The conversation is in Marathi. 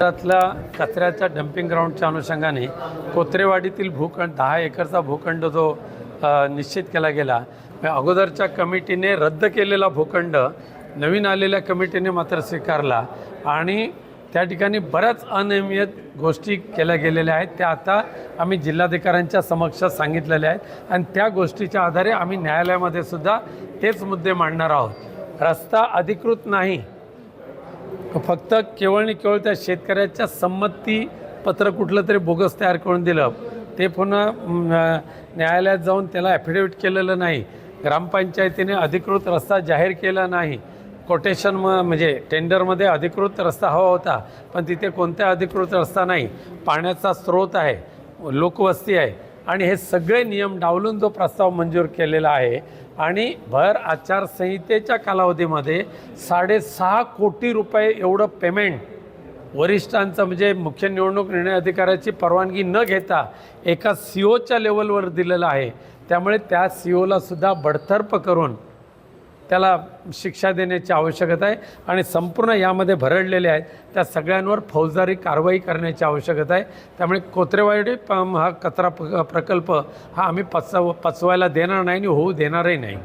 शहरातल्या कचऱ्याच्या डम्पिंग ग्राउंडच्या अनुषंगाने कोत्रेवाडीतील भूखंड दहा एकरचा भूखंड जो निश्चित केला गेला. अगोदरच्या कमिटीने रद्द केलेला भूखंड नवीन आलेल्या कमिटीने मात्र स्वीकारला आणि त्या ठिकाणी बऱ्याच अनियमित गोष्टी केल्या गेलेल्या आहेत. त्या आता आम्ही जिल्हाधिकाऱ्यांच्या समक्ष सांगितलेल्या आहेत आणि त्या गोष्टीच्या आधारे आम्ही न्यायालयामध्ये सुद्धा तेच मुद्दे मांडणार आहोत. रस्ता अधिकृत नाही. फक्त केवळ आणि केवळ त्या शेतकऱ्याच्या संमती पत्र कुठलं तरी बोगस तयार करून दिलं. ते पुन्हा न्यायालयात जाऊन त्याला ॲफिडेविट केलेलं नाही. ग्रामपंचायतीने अधिकृत रस्ता जाहीर केला नाही. कोटेशन म म्हणजे टेंडरमध्ये अधिकृत रस्ता हवा होता पण तिथे कोणता अधिकृत रस्ता नाही. पाण्याचा स्रोत आहे लोकवस्ती आहे. आणि हे सगळे नियम डावलून जो प्रस्ताव मंजूर केलेला आहे आणि भर आचारसंहितेच्या कालावधीमध्ये साडेसहा कोटी रुपये एवढं पेमेंट वरिष्ठांचं म्हणजे मुख्य निवडणूक निर्णय अधिकाऱ्याची परवानगी न घेता एका सी ओच्या लेवलवर दिलेलं आहे. त्यामुळे त्या सी ओला सुद्धा बडतर्फ करून त्याला शिक्षा देण्याची आवश्यकता आहे आणि संपूर्ण यामध्ये भरडलेले आहेत. त्या सगळ्यांवर फौजदारी कारवाई करण्याची आवश्यकता आहे. त्यामुळे कोत्रेवाडी प- हा कचरा प्रकल्प हा आम्ही पचव पचवायला देणार नाही आणि होऊ देणारही नाही.